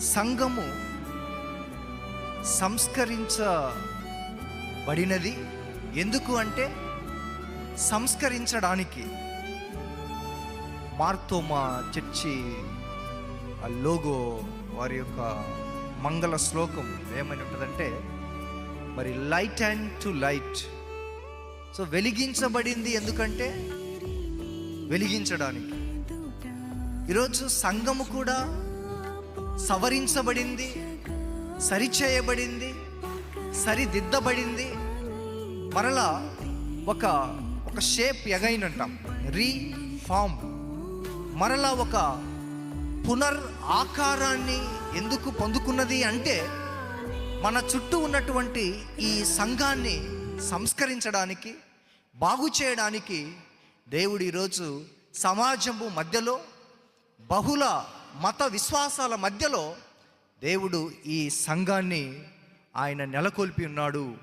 సంఘము సంస్కరించబడినది. ఎందుకు అంటే సంస్కరించడానికి. మార్తోమా చర్చి ఆ లోగో వారి యొక్క మంగళ శ్లోకం ఏమని ఉంటుందంటే మరి light and to light. So వెలిగించబడింది ఎందుకంటే వెలిగించడానికి. ఈరోజు సంఘము కూడా సవరించబడింది సరిచేయబడింది సరిదిద్దబడింది. మరలా ఒక ఒక షేప్ ఎగైన్ అంటాం రీఫామ్ మరలా ఒక పునర్ ఆకారాన్ని ఎందుకు పొందుకున్నది అంటే మన చుట్టూ ఉన్నటువంటి ఈ సంఘాన్ని సంస్కరించడానికి బాగు చేయడానికి దేవుడు ఈరోజు సమాజము మధ్యలో బహుళ మత విశ్వాసాల మధ్యలో దేవుడు ఈ సంఘాన్ని ఆయన నెలకొల్పి ఉన్నాడు.